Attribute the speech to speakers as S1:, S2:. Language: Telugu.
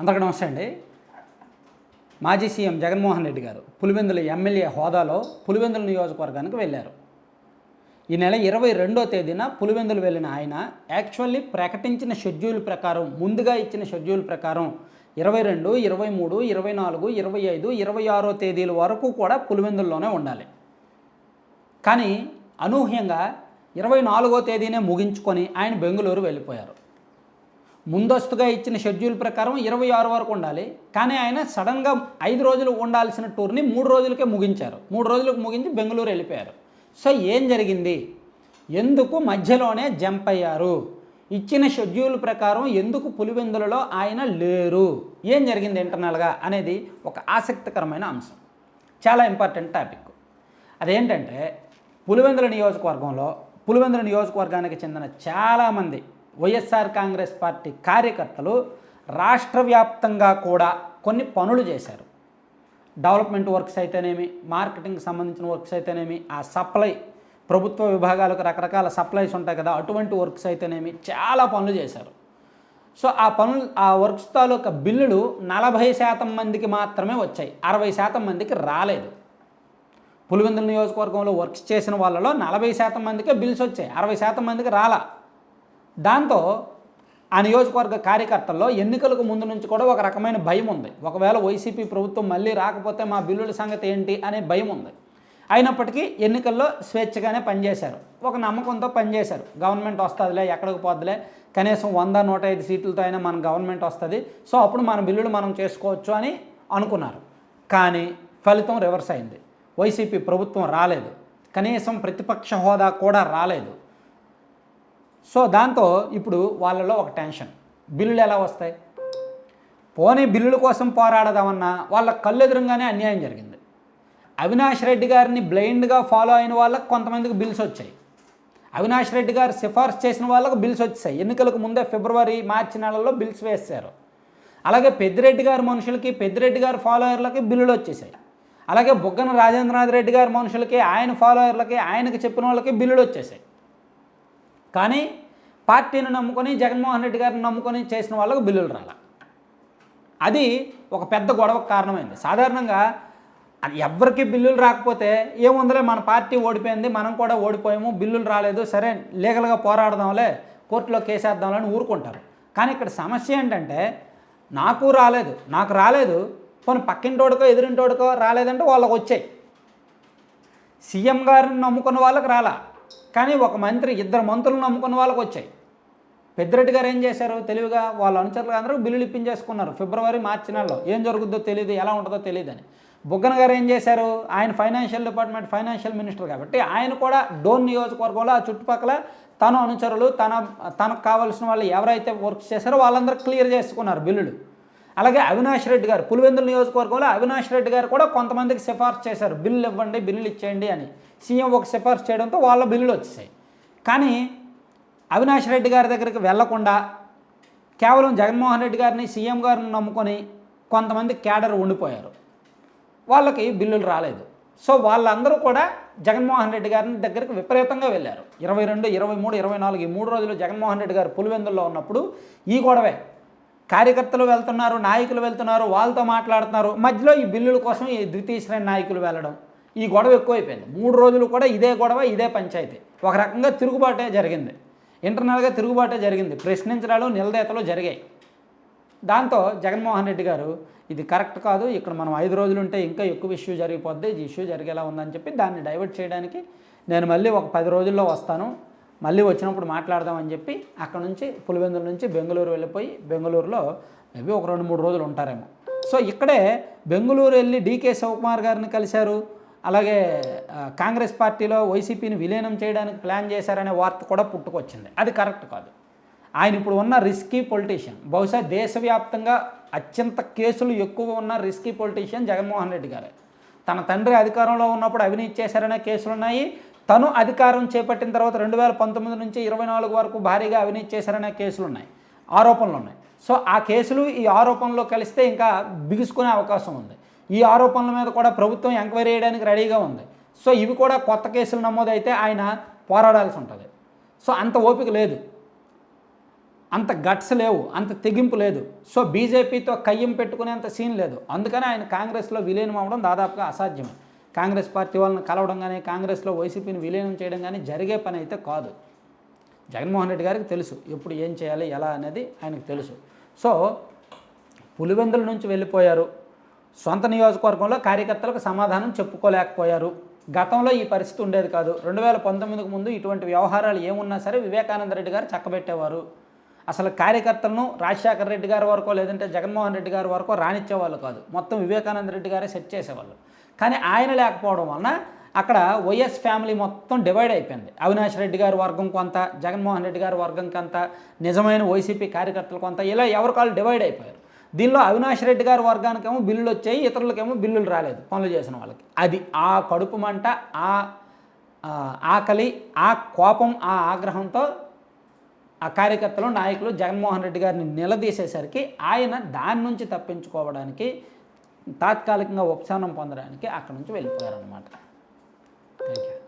S1: అందరికీ నమస్తే అండి. మాజీ సీఎం జగన్మోహన్ రెడ్డి గారు పులివెందుల ఎమ్మెల్యే హోదాలో పులివెందుల నియోజకవర్గానికి వెళ్ళారు. ఈ నెల ఇరవై రెండో తేదీన పులివెందులు వెళ్ళిన ఆయన యాక్చువల్లీ ప్రకటించిన షెడ్యూల్ ప్రకారం ముందుగా ఇచ్చిన షెడ్యూల్ ప్రకారం ఇరవై రెండు ఇరవై మూడు ఇరవై నాలుగు ఇరవై ఐదు ఇరవై ఆరో తేదీల వరకు కూడా పులివెందుల్లోనే ఉండాలి. కానీ అనూహ్యంగా ఇరవై నాలుగో తేదీనే ముగించుకొని ఆయన బెంగళూరు వెళ్ళిపోయారు. ముందస్తుగా ఇచ్చిన షెడ్యూల్ ప్రకారం ఇరవై ఆరు వరకు ఉండాలి. కానీ ఆయన సడన్గా ఐదు రోజులు ఉండాల్సిన టూర్ని మూడు రోజులకే ముగించారు. మూడు రోజులకు ముగించి బెంగళూరు వెళ్ళిపోయారు. సో ఏం జరిగింది? ఎందుకు మధ్యలోనే జంప్ అయ్యారు? ఇచ్చిన షెడ్యూల్ ప్రకారం ఎందుకు పులివెందులలో ఆయన లేరు? ఏం జరిగింది ఇంటర్నల్గా అనేది ఒక ఆసక్తికరమైన అంశం. చాలా ఇంపార్టెంట్ టాపిక్. అదేంటంటే పులివెందుల నియోజకవర్గంలో పులివెందుల నియోజకవర్గానికి చెందిన చాలామంది వైఎస్ఆర్ కాంగ్రెస్ పార్టీ కార్యకర్తలు రాష్ట్ర వ్యాప్తంగా కూడా కొన్ని పనులు చేశారు. డెవలప్మెంట్ వర్క్స్ అయితేనేమి మార్కెటింగ్ సంబంధించిన వర్క్స్ అయితేనేమి ఆ సప్లై ప్రభుత్వ విభాగాలకు రకరకాల సప్లైస్ ఉంటాయి కదా అటువంటి వర్క్స్ అయితేనేమి చాలా పనులు చేశారు. సో ఆ పనులు ఆ వర్క్స్ తాలూకా బిల్లులు నలభై శాతం మందికి మాత్రమే వచ్చాయి. అరవై శాతం మందికి రాలేదు. పులివెందుల నియోజకవర్గంలో వర్క్స్ చేసిన వాళ్ళలో నలభై శాతం మందికే బిల్స్ వచ్చాయి. అరవై శాతం మందికి రాలా. దాంతో ఆ నియోజకవర్గ కార్యకర్తల్లో ఎన్నికలకు ముందు నుంచి కూడా ఒక రకమైన భయం ఉంది. ఒకవేళ వైసీపీ ప్రభుత్వం మళ్ళీ రాకపోతే మా బిల్లుల సంగతి ఏంటి అనే భయం ఉంది. అయినప్పటికీ ఎన్నికల్లో స్వేచ్ఛగానే పనిచేశారు. ఒక నమ్మకంతో పనిచేశారు. గవర్నమెంట్ వస్తుందిలే ఎక్కడికి పోద్దులే కనీసం వంద నూట ఐదు సీట్లతో అయినా మన గవర్నమెంట్ వస్తుంది. సో అప్పుడు మన బిల్లులు మనం చేసుకోవచ్చు అని అనుకున్నారు. కానీ ఫలితం రివర్స్ అయింది. వైసీపీ ప్రభుత్వం రాలేదు. కనీసం ప్రతిపక్ష హోదా కూడా రాలేదు. సో దాంతో ఇప్పుడు వాళ్ళలో ఒక టెన్షన్. బిల్లులు ఎలా వస్తాయి? పోనీ బిల్లుల కోసం పోరాడదామన్నా వాళ్ళ కళ్ళెదురుగానే అన్యాయం జరిగింది. అవినాష్ రెడ్డి గారిని బ్లైండ్గా ఫాలో అయిన వాళ్ళకి కొంతమందికి బిల్స్ వచ్చాయి. అవినాష్ రెడ్డి గారు సిఫార్సు చేసిన వాళ్ళకు బిల్స్ వచ్చాయి. ఎన్నికలకు ముందే ఫిబ్రవరి మార్చి నెలల్లో బిల్స్ వేశారు. అలాగే పెద్దిరెడ్డి గారి మనుషులకి పెద్దిరెడ్డి గారి ఫాలోయర్లకి బిల్లులు వచ్చేసాయి. అలాగే బుగ్గన రాజేంద్రనాథ్ రెడ్డి గారి మనుషులకి ఆయన ఫాలోయర్లకి ఆయనకి చెప్పిన వాళ్ళకి బిల్లులు వచ్చేసాయి. కానీ పార్టీని నమ్ముకొని జగన్మోహన్ రెడ్డి గారిని నమ్ముకొని చేసిన వాళ్ళకు బిల్లులు రాల. అది ఒక పెద్ద గొడవకు కారణమైంది. సాధారణంగా అది ఎవరికి బిల్లులు రాకపోతే ఏముందిలే మన పార్టీ ఓడిపోయింది మనం కూడా ఓడిపోయాము బిల్లులు రాలేదు సరే లీగల్గా పోరాడదాంలే కోర్టులో కేసేద్దాంలే అని ఊరుకుంటారు. కానీ ఇక్కడ సమస్య ఏంటంటే నాకు రాలేదు నాకు రాలేదు పోనీ పక్కింటోడికో ఎదురింటోడికో రాలేదంటే వాళ్ళకి వచ్చాయి సీఎం గారిని నమ్ముకున్న వాళ్ళకి రాలా. కానీ ఒక మంత్రి ఇద్దరు మంత్రులను నమ్ముకున్న వాళ్ళకి వచ్చాయి. పెద్దిరెడ్డి గారు ఏం చేశారు తెలివిగా? వాళ్ళ అనుచరులు అందరూ బిల్లులు ఇప్పించేసుకున్నారు. ఫిబ్రవరి మార్చి నెలలో. ఏం జరుగుద్దో తెలియదు ఎలా ఉంటుందో తెలియదు అని. బుగ్గన గారు ఏం చేశారు? ఆయన ఫైనాన్షియల్ డిపార్ట్మెంట్ ఫైనాన్షియల్ మినిస్టర్ కాబట్టి ఆయన కూడా డోన్ నియోజకవర్గంలో ఆ చుట్టుపక్కల తన అనుచరులు తన తనకు కావాల్సిన వాళ్ళు ఎవరైతే వర్క్ చేశారో వాళ్ళందరూ క్లియర్ చేసుకున్నారు బిల్లులు. అలాగే అవినాష్ రెడ్డి గారు పులివెందుల నియోజకవర్గంలో అవినాష్ రెడ్డి గారు కూడా కొంతమందికి సిఫార్సు చేశారు. బిల్లులు ఇవ్వండి బిల్లులు ఇచ్చేయండి అని. సీఎం ఒక సిఫార్సు చేయడంతో వాళ్ళ బిల్లులు వచ్చేసాయి. కానీ అవినాష్ రెడ్డి గారి దగ్గరికి వెళ్ళకుండా కేవలం జగన్మోహన్ రెడ్డి గారిని సీఎం గారిని నమ్ముకొని కొంతమంది క్యాడర్ ఉండిపోయారు. వాళ్ళకి బిల్లులు రాలేదు. సో వాళ్ళందరూ కూడా జగన్మోహన్ రెడ్డి గారిని దగ్గరికి విపరీతంగా వెళ్ళారు. ఇరవై రెండు ఇరవై మూడు ఇరవై నాలుగు ఈ మూడు రోజులు జగన్మోహన్ రెడ్డి గారు పులివెందుల్లో ఉన్నప్పుడు ఈ గొడవే. కార్యకర్తలు వెళ్తున్నారు నాయకులు వెళ్తున్నారు వాళ్ళతో మాట్లాడుతున్నారు. మధ్యలో ఈ బిల్లుల కోసం ఈ ద్వితీయ శ్రేణి నాయకులు వెళ్ళడం. ఈ గొడవ ఎక్కువైపోయింది. మూడు రోజులు కూడా ఇదే గొడవ ఇదే పంచాయతీ. ఒక రకంగా తిరుగుబాటే జరిగింది. ఇంటర్నల్గా తిరుగుబాటే జరిగింది. ప్రశ్నించడాలు నిలదీతలు జరిగాయి. దాంతో జగన్మోహన్ రెడ్డి గారు ఇది కరెక్ట్ కాదు ఇక్కడ మనం ఐదు రోజులు ఉంటే ఇంకా ఎక్కువ ఇష్యూ జరిగిపోద్ది ఈ ఇష్యూ జరిగేలా ఉందని చెప్పి దాన్ని డైవర్ట్ చేయడానికి నేను మళ్ళీ ఒక పది రోజుల్లో వస్తాను. మళ్ళీ వచ్చినప్పుడు మాట్లాడదామని చెప్పి అక్కడ నుంచి పులివెందుల నుంచి బెంగళూరు వెళ్ళిపోయి బెంగళూరులో మేబీ ఒక రెండు మూడు రోజులు ఉంటారేమో. సో ఇక్కడే బెంగళూరు వెళ్ళి డీకే శివకుమార్ గారిని కలిశారు. అలాగే కాంగ్రెస్ పార్టీలో వైసీపీని విలీనం చేయడానికి ప్లాన్ చేశారనే వార్త కూడా పుట్టుకొచ్చింది. అది కరెక్ట్ కాదు. ఆయన ఇప్పుడు ఉన్న రిస్కీ పొలిటీషియన్ బహుశా దేశవ్యాప్తంగా అత్యంత కేసులు ఎక్కువ ఉన్న రిస్కీ పొలిటీషియన్ జగన్మోహన్ రెడ్డి గారే. తన తండ్రి అధికారంలో ఉన్నప్పుడు అవినీతి చేశారనే కేసులు ఉన్నాయి తను అధికారం చేపట్టిన తర్వాత రెండు వేల పంతొమ్మిది నుంచి ఇరవై నాలుగు వరకు భారీగా అవినీతి చేశారనే కేసులు ఉన్నాయి ఆరోపణలు ఉన్నాయి. సో ఆ కేసులు ఈ ఆరోపణలో కలిస్తే ఇంకా బిగుసుకునే అవకాశం ఉంది. ఈ ఆరోపణల మీద కూడా ప్రభుత్వం ఎంక్వైరీ చేయడానికి రెడీగా ఉంది. సో ఇవి కూడా కొత్త కేసులు నమోదైతే ఆయన పోరాడాల్సి ఉంటుంది. సో అంత ఓపిక లేదు. అంత గట్స్ లేవు అంత తెగింపు లేదు. సో బీజేపీతో కయ్యం పెట్టుకునేంత సీన్ లేదు. అందుకని ఆయన కాంగ్రెస్లో విలీనం అవ్వడం దాదాపుగా అసాధ్యమే. కాంగ్రెస్ పార్టీ వాళ్ళని కలవడం కానీ కాంగ్రెస్లో వైసీపీని విలీనం చేయడం కానీ జరిగే పని అయితే కాదు. జగన్మోహన్ రెడ్డి గారికి తెలుసు ఎప్పుడు ఏం చేయాలి ఎలా అనేది ఆయనకు తెలుసు. సో పులివెందుల నుంచి వెళ్ళిపోయారు. సొంత నియోజకవర్గంలో కార్యకర్తలకు సమాధానం చెప్పుకోలేకపోయారు. గతంలో ఈ పరిస్థితి ఉండేది కాదు. రెండు వేల పంతొమ్మిదికి ముందు ఇటువంటి వ్యవహారాలు ఏమున్నా సరే వివేకానంద రెడ్డి గారు చక్కబెట్టేవారు. అసలు కార్యకర్తలను రాజశేఖర రెడ్డి గారి వరకు లేదంటే జగన్మోహన్ రెడ్డి గారి వరకు రానిచ్చేవాళ్ళు కాదు. మొత్తం వివేకానంద రెడ్డి గారే సెట్ చేసేవాళ్ళు. కానీ ఆయన లేకపోవడం వలన అక్కడ వైఎస్ ఫ్యామిలీ మొత్తం డివైడ్ అయిపోయింది. అవినాష్ రెడ్డి గారి వర్గం కొంత జగన్మోహన్ రెడ్డి గారి వర్గం కొంత నిజమైన వైసీపీ కార్యకర్తలు కొంత ఇలా ఎవరికి వాళ్ళు డివైడ్ అయిపోయారు. దీనిలో అవినాష్ రెడ్డి గారి వర్గానికేమో బిల్లులు వచ్చాయి ఇతరులకేమో బిల్లులు రాలేదు పనులు చేసిన వాళ్ళకి. అది ఆ కడుపు మంట ఆ ఆకలి ఆ కోపం ఆ ఆగ్రహంతో ఆ కార్యకర్తలు నాయకులు జగన్మోహన్ రెడ్డి గారిని నిలదీసేసరికి ఆయన దాని నుంచి తప్పించుకోవడానికి తాత్కాలికంగా ఉపశమనం పొందడానికి అక్కడి నుంచి వెళ్ళిపోయారనమాట థ్యాంక్ యూ